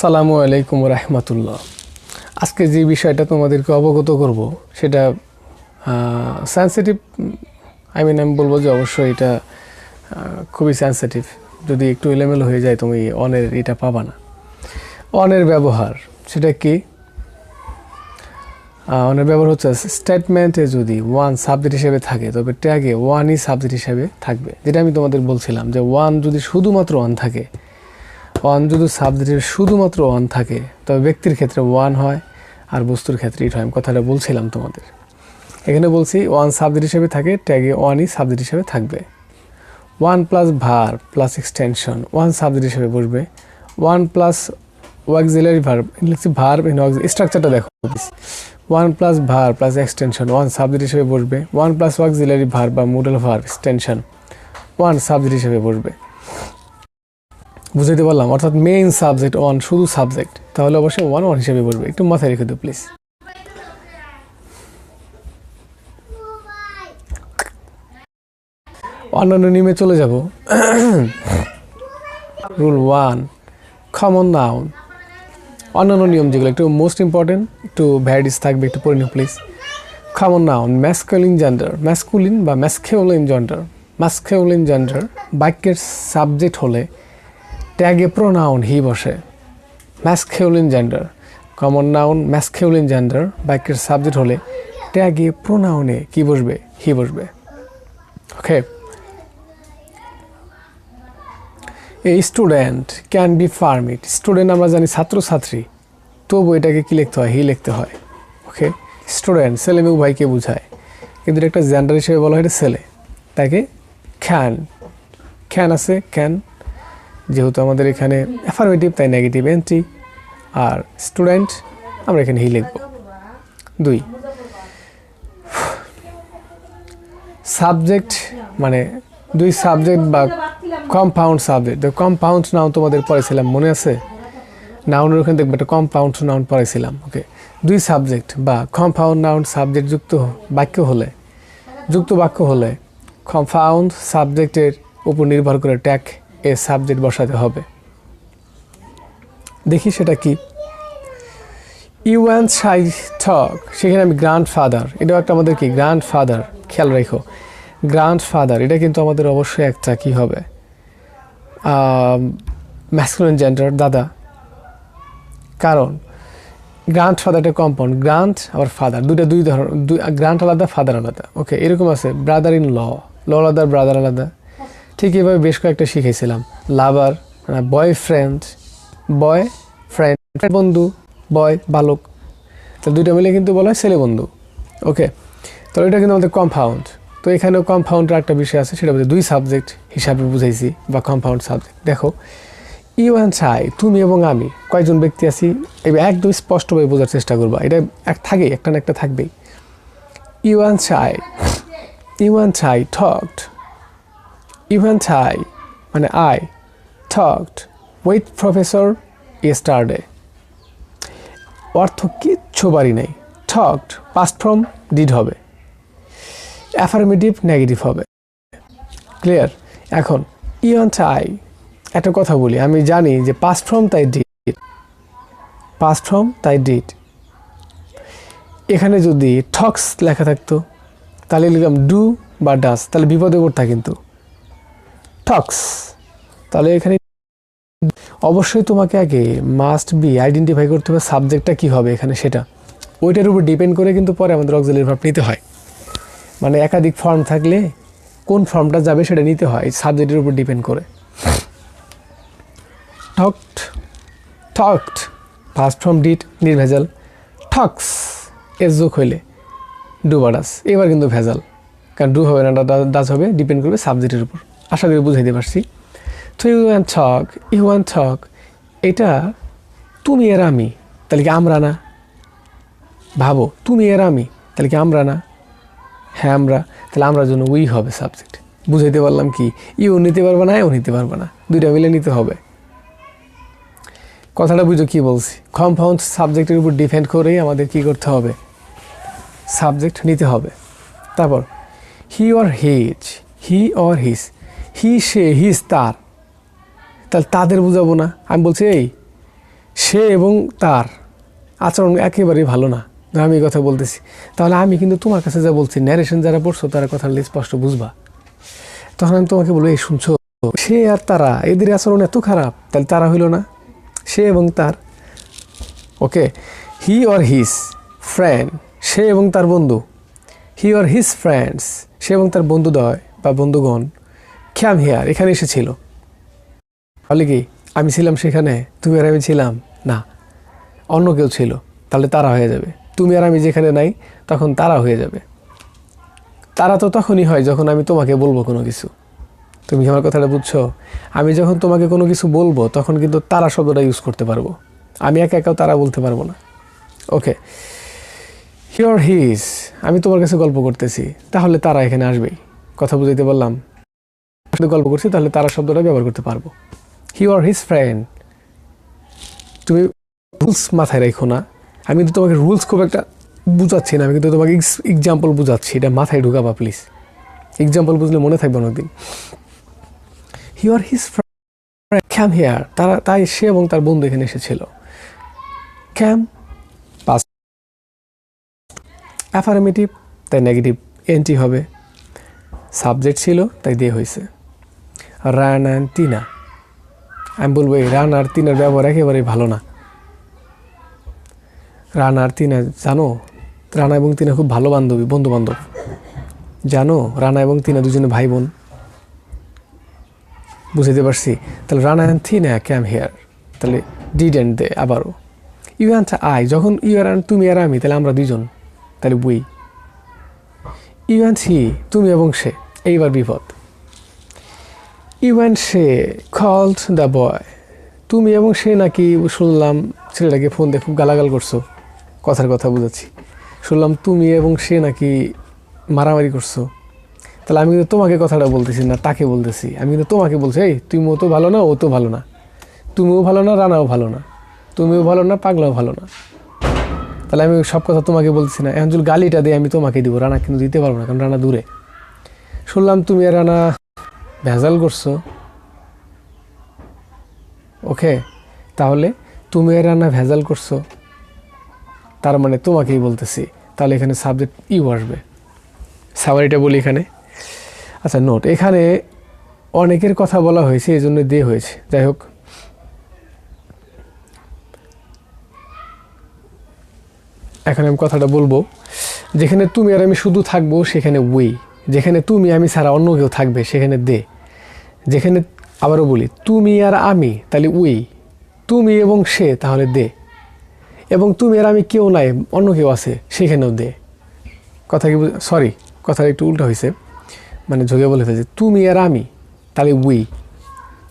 আসসালামু আলাইকুম রহমতুল্লাহ। আজকে যে বিষয়টা তোমাদেরকে অবগত করব, সেটা সেন্সিটিভ আই মিন আমি বলব যে অবশ্যই এটা খুবই সেন্সিটিভ যদি একটু এলোমেলো হয়ে যায়, তুমি অনের এটা পাবা না। অনের ব্যবহার, সেটা কি? অনের ব্যবহার হচ্ছে স্টেটমেন্টে যদি ওয়ান সাবজেক্ট হিসেবে থাকে, তবে ট্যাগে ওয়ানই সাবজেক্ট হিসেবে থাকবে। যেটা আমি তোমাদের বলছিলাম যে ওয়ান যদি শুধুমাত্র ওয়ান থাকে ওয়ান যদি সাবজেক্টের শুধুমাত্র ওয়ান থাকে, তবে ব্যক্তির ক্ষেত্রে ওয়ান হয় আর বস্তুর ক্ষেত্রে ইট হয়। আমি কথাটা বলছিলাম তোমাদের। এখানে বলছি ওয়ান সাবজেক্ট হিসেবে থাকে ট্যাগে ওয়ানই সাবজেক্ট হিসেবে থাকবে। One plus verb plus extension one subject হিসেবে বসবে। ওয়ান প্লাস ওয়াক্সিলারি ভার লিখছি ভার স্ট্রাকচারটা দেখো one plus verb plus extension one subject হিসেবে বসবে। ওয়ান প্লাস ওয়াক্সিলারি ভার বা মোডাল ভার এক্সটেনশন ওয়ান সাবজেক্ট হিসেবে বসবে। বুঝাইতে পারলাম। অর্থাৎ মেইন সাবজেক্ট ওয়ান শুধু সাবজেক্ট তাহলে অবশ্যই ওয়ান ওয়ান হিসেবে বলবে। একটু মাথায় রেখে দিও প্লিজ অন্যান্য নিয়মে চলে যাব। রুল ওয়ান কমন নাউন অন্যান্য নিয়ম যেগুলো একটু মোস্ট ইম্পর্টেন্ট একটু ভ্যারাইটিস থাকবে, একটু পড়ে নিও please common noun masculine gender masculine বা ম্যাসকেউলিন জেন্ডার ম্যাসকেউলিন জেন্ডার বাক্যের সাবজেক্ট হলে ট্যাগে প্রোনাউন হি বসে। Masculine gender common noun masculine gender বাক্যের সাবজেক্ট হলে ট্যাগে প্রোনাউনে কি বসবে? হি বসবে। ওকে এই স্টুডেন্ট ক্যান বি ফার্মিট স্টুডেন্ট আমরা জানি ছাত্রছাত্রী। তবু এটাকে কি লিখতে হয়? হি লিখতে হয়। ওকে স্টুডেন্ট ছেলে মেয়ে উভয়কে বোঝায়। কিন্তু এটা একটা জেন্ডার হিসেবে বলা হয়, এটা ছেলে। তাকে খ্যান খ্যান আছে ক্যান যেহেতু আমাদের এখানে অ্যাফার্মেটিভ তাই নেগেটিভ এন্ট্রি আর স্টুডেন্ট আমরা এখানে হি লিখব। দুই সাবজেক্ট মানে দুই সাবজেক্ট বা কম্পাউন্ড সাবজেক্ট কম্পাউন্ড নাউন তোমাদের পড়েছিলাম মনে আছে? নাউনের ওখানে দেখবে একটা কম্পাউন্ড নাউন পড়েছিলাম ওকে দুই সাবজেক্ট বা কম্পাউন্ড নাউন সাবজেক্ট যুক্ত বাক্য হলে, যুক্ত বাক্য হলে কম্পাউন্ড সাবজেক্টের উপর নির্ভর করে ট্যাগ এ সাবজেক্ট বসাতে হবে। দেখি সেটা কি? ইউ সাই ঠক সেখানে আমি গ্র্যান্ড ফাদার এটাও একটা আমাদের কি? গ্র্যান্ড ফাদার খেয়াল রেখো। গ্র্যান্ড ফাদার এটা কিন্তু আমাদের অবশ্যই একটা কি হবে? ম্যাসকুলিন জেন্ডার দাদা। কারণ গ্রান্ট ফাদারটা কম্পাউন্ড গ্রান্ট আবার ফাদার দুইটা দুই ধরনের গ্রান্ট আলাদা ফাদার আলাদা। ওকে এরকম আছে ব্রাদার ইন ল ল আলাদা ব্রাদার আলাদা। ঠিক এভাবে বেশ কয়েকটা শিখেছিলাম। Lover boyfriend boyfriend বন্ধু বয় বালক। তো দুইটা মিলে কিন্তু বলা হয় ছেলে বন্ধু। ওকে তো এটা কিন্তু আমাদের কম্পাউন্ড তো এখানেও কম্পাউন্ডের একটা বিষয় আছে, সেটা দুই সাবজেক্ট হিসাবে বুঝাইছি বা কম্পাউন্ড সাবজেক্ট দেখো ইউ অ্যান্ড চাই তুমি এবং আমি কয়েকজন ব্যক্তি আছি এবার একদম স্পষ্টভাবে বোঝার চেষ্টা করবা। এটা এক থাকে একটা না একটা থাকবেই। ইউ অ্যান্ড চাই ইউ অ্যান্ড চাই ঠকড অ্যান্ড চাই মানে I talked with professor yesterday অর্থ কিচ্ছু বাড়ি নেই। ঠকড পাস্ট ফ্রম ডিড হবে। অ্যাফার্মেটিভ নেগেটিভ হবে। ক্লিয়ার এখন ইয়ন চাই একটা কথা বলি। আমি জানি যে পাস্ট ফ্রম তাই ডিট পাস্ট ফ্রম তাই ডিড এখানে যদি ঠক্স লেখা থাকতো, তাহলে লিখলাম ডু বা ডাস তাহলে বিপদে পড়তা কিন্তু। ঠক্স তাহলে এখানে অবশ্যই তোমাকে আগে মাস্ট বি আইডেন্টিফাই করতে হবে সাবজেক্টটা কী হবে এখানে সেটা। ওইটার উপর ডিপেন্ড করে কিন্তু পরে আমাদের অক্সিলারি ভাব নিতে হয়। মানে একাধিক ফর্ম থাকলে কোন ফর্মটা যাবে সেটা নিতে হয় সাবজেক্টের উপর ডিপেন্ড করে। ঠকড ঠকড ফার্স্ট ফর্ম ডিট নির্ভেজাল। ঠক্স এর যোগ হইলে ডু বা ডাস এবার কিন্তু ভেজাল। কারণ ডু হবে না ডাস হবে ডিপেন্ড করবে সাবজেক্টের উপর। আশা করি বুঝাইতে পারছি। তো you and talk you and talk এটা তুমি এর আমি, তাহলে কি আমরা না? ভাবো, তুমি এর আমি, তাহলে কি আমরা না? হ্যাঁ আমরা, তাহলে আমরা জন্য উই হবে সাবজেক্ট বুঝাইতে পারলাম কি? ইউ নিতে পারবে না এও নিতে পারবে না। দুইটা মিলে নিতে হবে। কথাটা বুঝো কি বলছি? কম্পাউন্ড সাবজেক্টের উপর ডিপেন্ড করেই আমাদের কি করতে হবে? সাবজেক্ট নিতে হবে। তারপর he or his he or his he, say his তার। তাহলে তাদের বুঝাবো না। আমি বলছি, এই, সে এবং তার আচরণ একেবারেই ভালো না। আমি এই কথা বলতেছি। তাহলে আমি কিন্তু তোমার কাছে যা বলছি ন্যারেশন যারা পড়ছো, তারা কথা স্পষ্ট বুঝবা। তখন আমি তোমাকে বলব, এই, শুনছো? সে আর তারা, এদের আচরণ এত খারাপ। তাহলে তারা হইল না। সে এবং তার, ওকে? হি অর হিস ফ্রেন্ড, সে এবং তার বন্ধু। হি অর হিস ফ্রেন্ডস, সে এবং তার বন্ধুদ্বয় বা বন্ধুগণ। খ্যাম হিয়ার এখানে এসেছিল। তাহলে কি, আমি ছিলাম সেখানে, তুমি আর আমি ছিলাম? না, অন্য কেউ ছিল, তাহলে তারা হয়ে যাবে। তুমি আর আমি যেখানে নাই, তখন তারা হয়ে যাবে। তারা তো তখনই হয় যখন আমি তোমাকে বলব কোনো কিছু। তুমি আমার কথাটা বুঝছ? আমি যখন তোমাকে কোনো কিছু বলব, তখন কিন্তু তারা শব্দটা ইউজ করতে পারব। আমি একা একাও তারা বলতে পারব না। ওকে হিওর হিস আমি তোমার কাছে গল্প করতেছি। তাহলে তারা এখানে আসবেই। কথা বুঝাইতে পারলাম গল্প করছি, তাহলে তারা শব্দটা ব্যবহার করতে পারব। হি অর হিজ ফ্রেন্ড তুমি রুলস মাথায় রেখো না। আমি কিন্তু তোমাকে রুলস খুব একটা বুঝাচ্ছি না, আমি কিন্তু তোমাকে এক্সাম্পল বুঝাচ্ছি। এটা মাথায় ঢুকাবা প্লিজ এক্সাম্পল বুঝলে মনে থাকবে অনেকদিন। হি আর হিজ ফ্রেন্ড ক্যাম হেয়ার তারা, তাই সে এবং তার বন্ধু এখানে এসেছিল। ক্যাম পাস অ্যাফার্মেটিভ তাই নেগেটিভ এন্টি হবে। সাবজেক্ট ছিল, তাই দিয়ে হয়েছে। রান অ্যান্ড টিনা আমি বলব এই রান আর তিনার ব্যবহার একেবারেই ভালো না। রান আর তিনা জানো? রানা এবং তিনা খুব ভালো বান্ধবী বন্ধু বান্ধব জানো, রানা এবং তিনা দুজনে ভাই বোন বুঝতে পারছি? তাহলে Rana and Tina came here তাহলে ডিড অ্যান্ড দে আবারও। ইউ অ্যান্ড আই যখন ইউ আর অ্যান্ড তুমি আর আমি, তাহলে আমরা দুজন তাহলে বুই ইউ অ্যান্ড হি তুমি এবং সে। এইবার বিপদ। ইউ সে কল্ড দ্য বয় তুমি এবং সে নাকি শুনলাম ছেলেটাকে ফোন দিয়ে খুব গালাগাল করছ। কথার কথা বুঝাচ্ছি। শুনলাম তুমি এবং সে নাকি মারামারি করছ। তাহলে আমি কিন্তু তোমাকে কথাটা বলতেছি না, তাকে বলতেছি। আমি কিন্তু তোমাকে বলছি, এই, তুমিও তো ভালো না, ও তো ভালো না। তুমিও ভালো না, রানাও ভালো না। তুমিও ভালো না, পাগলাও ভালো না। তাহলে আমি সব কথা তোমাকে বলছি না। এখন গালিটা দিয়ে আমি তোমাকে দিব। রানা কিন্তু দিতে পারব না, কারণ রানা দূরে। শুনলাম তুমি আর রানা ভেজাল করছ? ওকে তাহলে তুমি আর রানা ভেজাল করছ। তার মানে তোমাকেই বলতেছি, তাহলে এখানে সাবজেক্ট ইউ আসবে। সাওয়ারিটা বলি এখানে। আচ্ছা নোট এখানে অনেকের কথা বলা হয়েছে, এই জন্য দিয়ে হয়েছে। যাই হোক। এখন আমি কথাটা বলব, যেখানে তুমি আর আমি শুধু থাকব, সেখানে উই যেখানে তুমি আমি ছাড়া অন্য কেউ থাকবে, সেখানে দে। যেখানে আবারও বলি, তুমি আর আমি, তাহলে উই। তুমি এবং সে, তাহলে দে। এবং তুমি আর আমি কেউ নাই, অন্য কেউ আছে, সেখানেও দে। কথা কি সরি কথাটা একটু উল্টো হয়েছে। মানে যোগে বলে ফেলছে, তুমি আর আমি, তাহলে উই।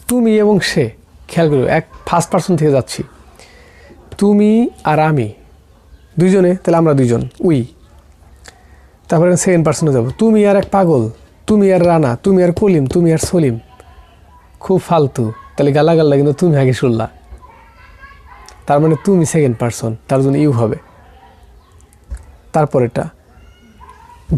তুমি এবং সে, খেয়াল করো, এক ফার্স্ট পার্সন থেকে যাচ্ছি। তুমি আর আমি, দুইজনে, তাহলে আমরা দুইজন, উই। তারপরে সেকেন্ড পার্সনে যাব তুমি আর এক পাগল, তুমি আর রানা, তুমি আর কলিম, তুমি আর সলিম। খুব ফালতু, তাহলে গালাগাল্লা কিন্তু তুমি আগে শুনলা। তার মানে তুমি সেকেন্ড পার্সন তার জন্য ইউ হবে। তারপরেটা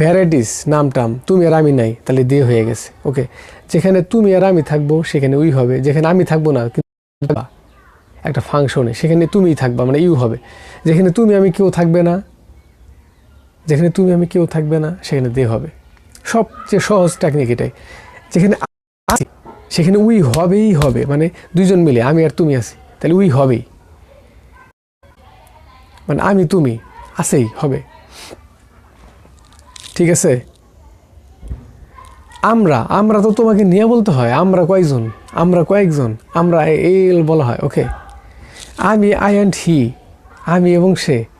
ভ্যারাইটিস নাম টাম, তুমি আর আমি নাই, তাহলে দিয়ে হয়ে গেছে ওকে যেখানে তুমি আর আমি থাকব, সেখানে উই হবে। যেখানে আমি থাকব না একটা ফাংশনে সেখানে তুমিই থাকবা মানে ইউ হবে। যেখানে তুমি, আমি কেউ থাকবে না যেখানে তুমি আমি কেউ থাকবে না, সেখানে দে হবে। সবচেয়ে সহজ টেকনিক এটাই। যেখানে আছি, সেখানে উই হবেই হবে। মানে দুইজন মিলে, আমি আর তুমি আছি। তাহলে উই হবেই। মানে আমি, তুমি আছেই, হবে। ঠিক আছে? আমরা আমরা তো তোমাকে নিয়ে বলতে হয়, আমরা কয়েকজন আমরা কয়েকজন। আমরা এই বলা হয় ওকে আমি আই অ্যান্ড হি আমি এবং সে।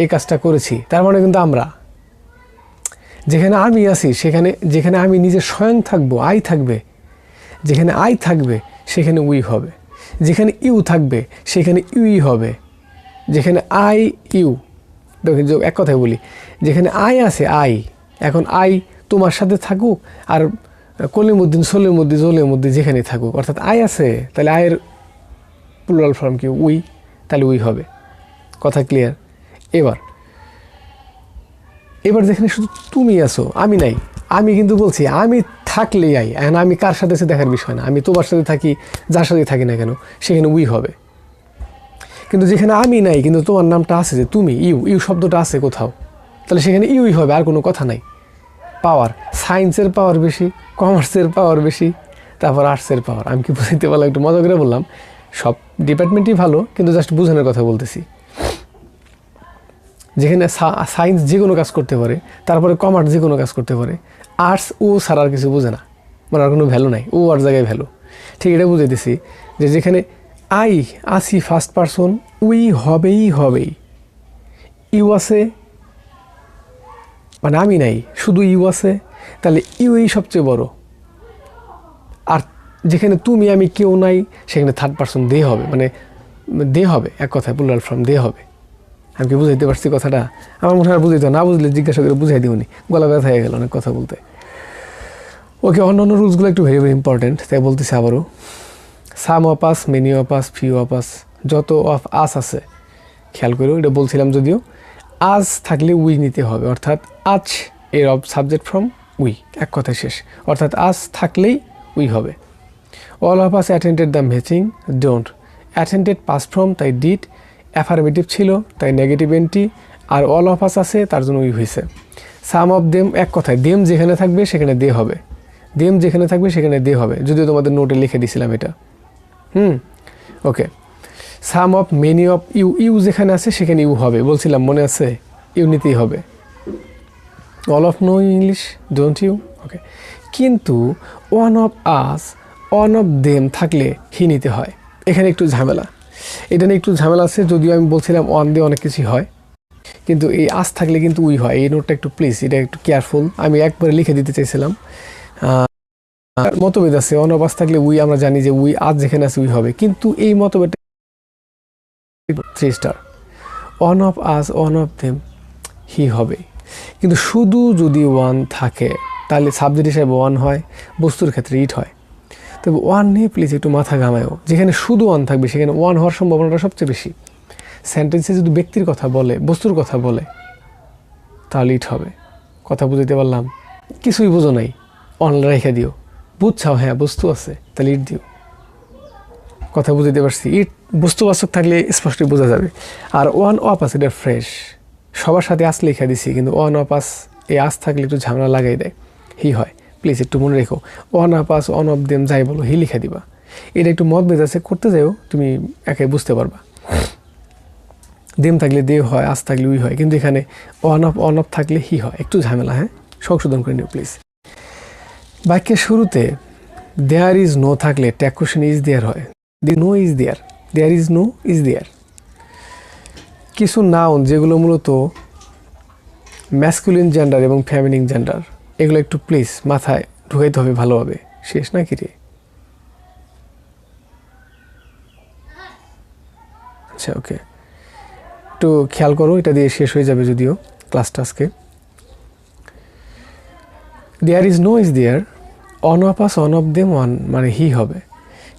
এই কাজটা করেছি। তার মানে কিন্তু আমরা, যেখানে আমি আছি, সেখানে, যেখানে আমি নিজে স্বয়ং থাকব, আই থাকবে, যেখানে আই থাকবে, সেখানে উই হবে, যেখানে ইউ থাকবে, সেখানে ইউই হবে, যেখানে আই ইউ এক কথায় বলি, যেখানে আই আছে, আই, এখন আই তোমার সাথে থাকুক আর কলিমুদ্দিন, সলিমুদ্দিন, জলিমুদ্দিন যেখানে থাকুক, অর্থাৎ আই আছে, তাহলে আয়ের প্লুরাল ফর্ম কি? উই, তাহলে উই হবে। কথা ক্লিয়ার এবার। এবার যেখানে শুধু তুমি আছো, আমি নাই। আমি কিন্তু বলছি, আমি থাকলেই আই, এখন আমি কার সাথে আছে দেখার বিষয় না। আমি তোমার সাথে থাকি, যার সাথে থাকি না কেন, সেখানে উই হবে। কিন্তু যেখানে আমি নাই, কিন্তু তোমার নামটা আছে যে তুমি, ইউ ইউ শব্দটা আছে কোথাও, তাহলে সেখানে ইউই হবে, আর কোনো কথা নাই। পাওয়ার সায়েন্সের পাওয়ার বেশি কমার্সের পাওয়ার বেশি, তারপর আর্টসের পাওয়ার আমি কি বুঝাইতে পারলাম? একটু মজা করে বললাম। সব ডিপার্টমেন্টই ভালো, কিন্তু জাস্ট বোঝানোর কথা বলতেছি। যেখানে সায়েন্স যে কোনো কাজ করতে পারে, তারপরে কমার্স যে কোনো কাজ করতে পারে আর্টস ও ছাড়া আর কিছু বোঝে না। মানে আর কোনো ভ্যালু নাই, ও আর জায়গায় ভ্যালু ঠিক এটা বুঝে দিছি যে যেখানে আই আসি ফার্স্ট পারসন উই হবেই হবেই। ইউ আছে মানে আমি নাই, শুধু ইউ আছে, তাহলে ইউ ইউই সবচেয়ে বড়। আর যেখানে তুমি, আমি কেউ নাই, সেখানে থার্ড পারসন দে হবে। মানে দে হবে, এক কথায় প্লুরাল ফর্ম দে হবে। আমি কি বুঝাইতে পারছি কথাটা? আমার মনে হয় বুঝাইতে না। বুঝলে জিজ্ঞাসা করে বুঝাই দিওনি। গলা ব্যথা হয়ে গেল অনেক কথা বলতে। ওকে, অন্য অন্য রুলসগুলো একটু ভেরি ভেরি ইম্পর্টেন্ট তাই বলতেছি আবারও। Some of us many of us few of যত অফ আস আছে। খেয়াল করো, এটা বলছিলাম যদিও। আজ থাকলে উই নিতে হবে। অর্থাৎ আজ এর অফ সাবজেক্ট ফ্রম উই এক কথায় শেষ। অর্থাৎ আজ থাকলেই উই হবে। All of us attended the meeting don't attended pass from তাই ডিড অ্যাফার্মেটিভ ছিল, তাই নেগেটিভ এন্টি আর অল অফ আস আছে, তার জন্য উই হয়েছে। সাম অফ দেম এক কথায় দেম যেখানে থাকবে সেখানে দে হবে। দেম যেখানে থাকবে সেখানে দে হবে। যদিও তোমাদের নোটে লিখে দিছিলাম এটা। হুম okay some of many of you you যেখানে আছে সেখানে ইউ হবে। বলছিলাম, মনে আছে? ইউ নিতেই হবে। All of no English don't you okay কিন্তু one of us one of them থাকলে হি নিতে হয়। এখানে একটু ঝামেলা। এটা নিয়ে একটু ঝামেলা আছে, যদিও আমি বলছিলাম ওয়ান দিয়ে অনেক কিছুই হয়। কিন্তু এই আস থাকলে কিন্তু উই হয়। এই নোটটা একটু প্লিজ এটা একটু কেয়ারফুল আমি একবারে লিখে দিতে চাইছিলাম। মতভেদ আছে অন অফ আস থাকলে উই, আমরা জানি যে উই আজ যেখানে আছে উই হবে। কিন্তু এই মতভেদ three star one of us one of them he হবে। কিন্তু শুধু যদি ওয়ান থাকে, তাহলে সাবজেক্ট হিসাবে ওয়ান হয়, বস্তুর ক্ষেত্রে ইট হয়। তবে ওয়ান নিয়ে প্লিজ একটু মাথা ঘামায়ও। যেখানে শুধু ওয়ান থাকবে, সেখানে ওয়ান হওয়ার সম্ভাবনাটা সবচেয়ে বেশি। সেন্টেন্সে যদি ব্যক্তির কথা বলে, বস্তুর কথা বলে, তাহলে ইট হবে। কথা বুঝতে পারলাম? কিছুই বোঝো নাই। অন রেখে দিও। বুঝছাও হ্যাঁ বস্তু আছে, তাহলে ইট দিও। কথা বুঝতে পারছি। ইট বস্তুবাচক থাকলে স্পষ্টই বোঝা যাবে। আর ওয়ান অফ আছে, এটা ফ্রেশ সবার সাথে আস লেখা দিছি, কিন্তু ওয়ান অফ আস এই আস থাকলে একটু ঝামেলা লাগাই দেয়। হি হয়। প্লিজ একটু মনে রেখো। One of us one of them যাই বলো, হি লিখে দিবা। এটা একটু মতভেদ আছে করতে যাও তুমি একে বুঝতে পারবা। দেম থাকলে দে হয় আস থাকলে উই হয়, কিন্তু এখানে ওয়ান অফ অন অফ থাকলে হি হয়। একটু ঝামেলা হ্যাঁ? সংশোধন করে নিও প্লিজ বাক্যের শুরুতে দেয়ার ইজ নো থাকলে ট্যাক কোশ্চেন ইজ দেয়ার হয়। The no is there there is no is there কিছু নাউন যেগুলো মূলত ম্যাসকুলিন জেন্ডার এবং ফ্যামিলিন জেন্ডার এগুলো একটু প্লিজ মাথায় ঢুকাইতে হবে ভালোভাবে। শেষ নাকি রে? আচ্ছা ওকে একটু খেয়াল করো, এটা দিয়ে শেষ হয়ে যাবে যদিও ক্লাসটা আজকে there is no is there one of us one of them one মানে হি হবে।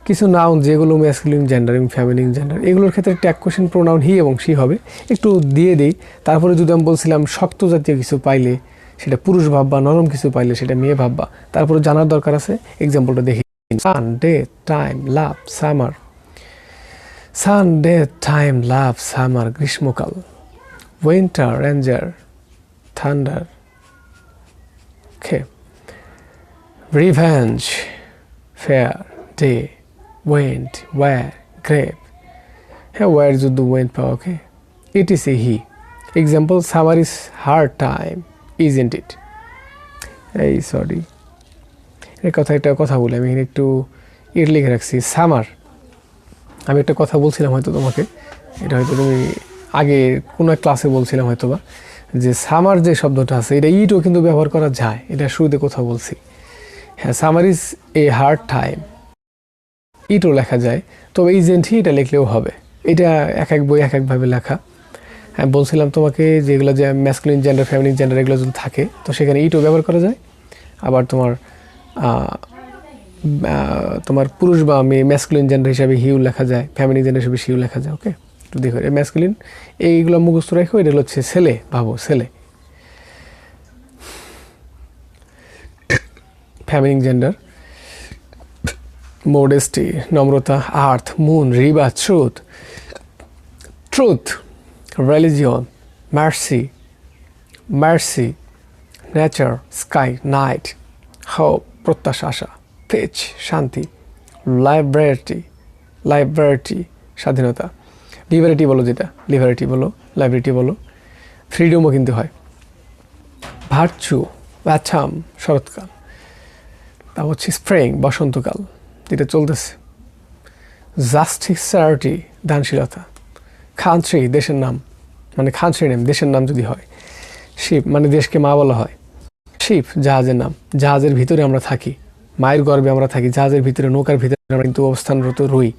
কিছু নাউন যেগুলো ম্যাসকুলিন জেন্ডার এবং ফ্যামিলিন জেন্ডার এগুলোর ক্ষেত্রে ট্যাগ কোশ্চেন প্রোনাউন হি এবং সি হবে। একটু দিয়ে দিই। তারপরে যদি আমি বলছিলাম শক্ত জাতীয় কিছু পাইলে সেটা পুরুষ ভাববা, নরম কিছু পাইলে সেটা মেয়ে ভাববা। তারপরে জানার দরকার আছে এক্সাম্পলটা দেখি। Sun day time love summer sun day time love summer গ্রীষ্মকাল। Winter ranger thunder okay revenge fair day went war grape হ্যাঁ ওয়ার যুদ্ধ ওয়েন্ট পাওয়া okay it is a he example summer is hard time isn't it এই sorry এর কথা একটা কথা বলি, আমি এখানে একটু ইট লিখে রাখছি। সামার আমি একটা কথা বলছিলাম হয়তো তোমাকে। এটা হয়তো তুমি আগে কোনো ক্লাসে বলছিলাম হয়তো বা যে সামার যে শব্দটা আছে, এটা ইটও কিন্তু ব্যবহার করা যায়। এটা শুরুতে কথা বলছি। হ্যাঁ summer is a hard time ইটও লেখা যায়, তবে ইজেন্টই এটা লিখলেও হবে। এটা এক এক বই এক একভাবে লেখা। হ্যাঁ বলছিলাম তোমাকে যেগুলো যে ম্যাসকুলিন জেন্ডার ফ্যামিলিন জেন্ডার এগুলো যদি থাকে, তো সেখানে ইটও ব্যবহার করা যায়। আবার তোমার তোমার পুরুষ বা মেয়ে ম্যাসকুলিন জেন্ডার হিসাবে হিউ লেখা যায় ফ্যামিলি জেন্ডার হিসাবে হিউ লেখা যায় ওকে একটু দেখো ম্যাসকুলিন এইগুলো মুখস্থ রেখো, এটা হচ্ছে ছেলে, ভাবো, ছেলে। ফ্যামিলিন জেন্ডার মোডেস্টি নম্রতা earth moon river truth truth religion mercy mercy nature sky night hope প্রত্যাশা পেচ শান্তি লাইব্রেরিটি লাইব্রেরিটি স্বাধীনতা। লিবারিটি বলো যেটা লিবারিটি বলো লাইব্রেরিটি বলো ফ্রিডমও কিন্তু হয়। ভার্চু ব্যাথাম শরৎকাল। তা হচ্ছে স্প্রিং বসন্তকাল, যেটা চলতেছে। জাস্টিস জাস্টিসারিটি দানশীলতা। খানশ্রী দেশের নাম। মানে খানশ্রী নেম দেশের নাম যদি হয়। শিব মানে দেশকে মা বলা হয়। শিব, জাহাজের নাম। জাহাজের ভিতরে আমরা থাকি। মায়ের গর্ভে আমরা থাকি। জাহাজের ভিতরে, নৌকার ভিতরে আমরা কিন্তু অবস্থানরত রই।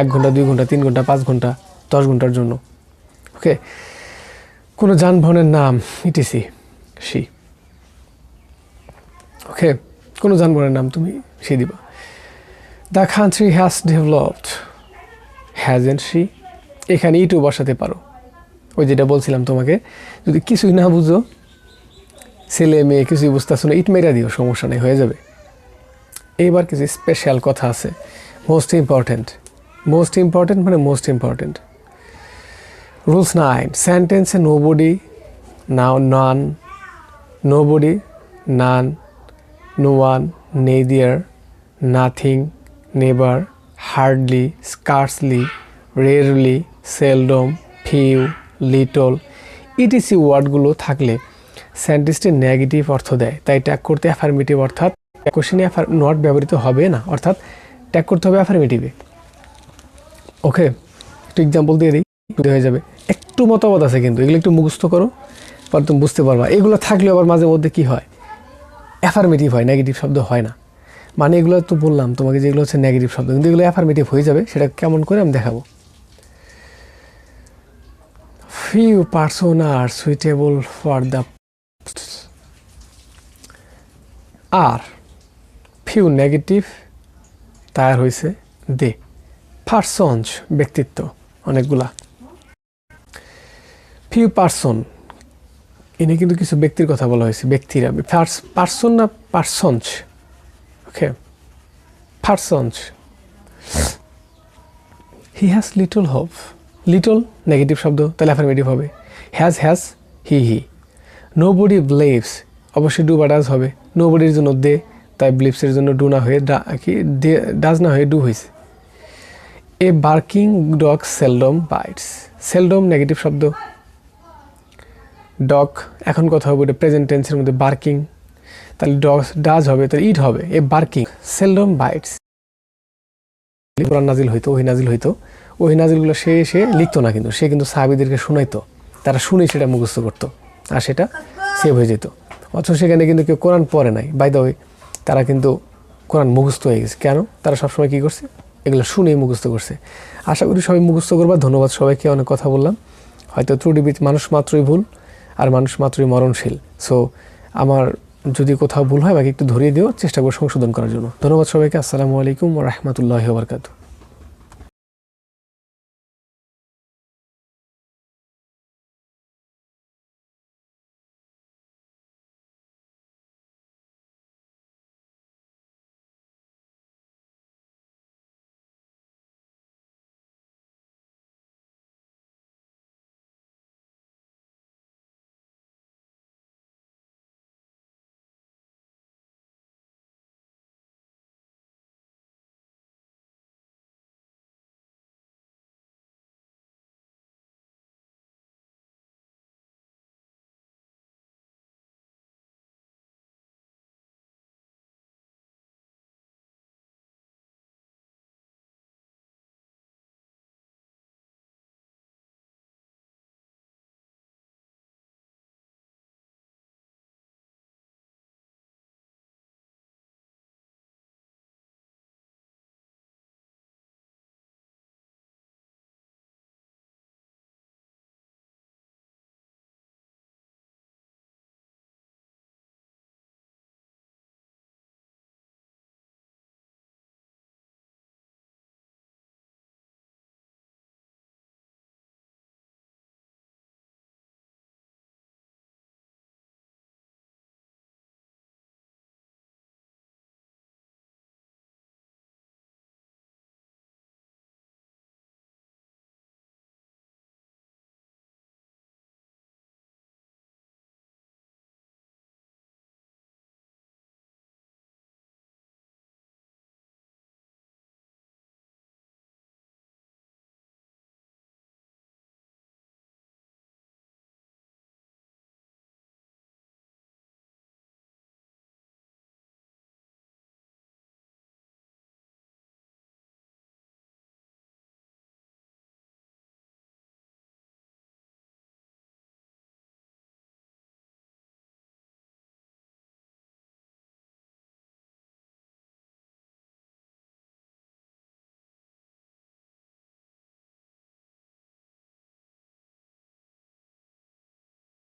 এক ঘণ্টা, দুই ঘণ্টা, তিন ঘণ্টা, পাঁচ ঘণ্টা, দশ ঘণ্টার জন্য। ওকে কোনো যানবাহনের নাম ইটিসি সি ওকে কোনো যানবাহনের নাম তুমি সে দিবা। The country has developed has and C এখানে ইটু বসাতে পারো। ওই যেটা বলছিলাম তোমাকে, যদি কিছুই না বুঝো, ছেলে মেয়ে কিছুই বুঝতেছো না, ইট মেরা দিও, সমস্যা নেই, হয়ে যাবে। এইবার কিছু স্পেশাল কথা আছে। মোস্ট ইম্পর্ট্যান্ট মোস্ট ইম্পর্ট্যান্ট মানে মোস্ট ইম্পর্ট্যান্ট রুলস নাইন সেন্টেন্সে nobody now none nobody none no one neither nothing never hardly scarcely rarely seldom, few, little etc ওয়ার্ডগুলো থাকলে সেন্টেন্সটি নেগেটিভ অর্থ দেয়। তাই ট্যাগ করতে অ্যাফার্মেটিভ অর্থাৎ কোশ্চেনে নট ব্যবহৃত হবে না, অর্থাৎ ট্যাগ করতে হবে অ্যাফার্মেটিভে ওকে একটু এক্সাম্পল দিয়ে দিই হয়ে যাবে। একটু মতামত আছে কিন্তু, এগুলো একটু মুখস্থ করো, পরে তুমি বুঝতে পারবা। এগুলো থাকলে আবার মাঝে মধ্যে কি হয়? অ্যাফার্মেটিভ হয় নেগেটিভ শব্দ হয় না। মানে এগুলো তো বললাম তোমাকে যেগুলো হচ্ছে নেগেটিভ শব্দ, কিন্তু এগুলো অ্যাফার্মেটিভ হয়ে যাবে, সেটা কেমন করে আমি দেখাবো। Few person are suitable for the are few negative তায়ার হয়েছে দে। পার্সনস ব্যক্তিত্ব, অনেকগুলা। ফিউ পার্সন এনে কিন্তু কিছু ব্যক্তির কথা বলা হয়েছে, ব্যক্তিরা। পার্সন না persons okay persons he has little hope little negative শব্দ, তাহলে অ্যাফার্মেটিভ হবে। Has has he he nobody believes অবশ্যই ডু বা ডাজ হবে। নো বডির জন্য দে তাই ব্লিপসের জন্য ডু না হয়ে কি ডাজ না হয়ে ডু হয়েছে। A barking dog seldom bites seldom negative শব্দ। ডগ এখন কথা হবে ওটা প্রেজেন্ট টেন্সের মধ্যে বার্কিং তাহলে ডগ ডাজ হবে, তাহলে ইট হবে। এ বার্কিং সেলডম বাইটস নাজিল হইতো, ওহি নাজিল হইতো। ওহি নাজিলগুলো সে সে লিখতো না কিন্তু, সে কিন্তু সাহাবিদেরকে শোনাইতো। তারা শুনেই সেটা মুখস্থ করতো আর সেটা সেভ হয়ে যেত। অথচ সেখানে কিন্তু কেউ কোরআন পড়ে নাই। বাই ওয়ে তারা কিন্তু কোরআন মুখস্থ হয়ে গেছে। কেন? তারা সবসময় কী করছে? এগুলো শুনেই মুখস্থ করছে। আশা করি সবাই মুখস্থ করবার ধন্যবাদ সবাইকে, অনেক কথা বললাম। হয়তো ত্রুটিবিদ মানুষ মাত্রই ভুল আর মানুষ মাত্রই মরণশীল। সো আমার যদি কোথাও ভুল হয়, আমাকে একটু ধরিয়ে দিও। চেষ্টা করব সংশোধন করার জন্য। ধন্যবাদ সবাইকে। আসসালামু আলাইকুম রহমতুল্লাহ বারকাতু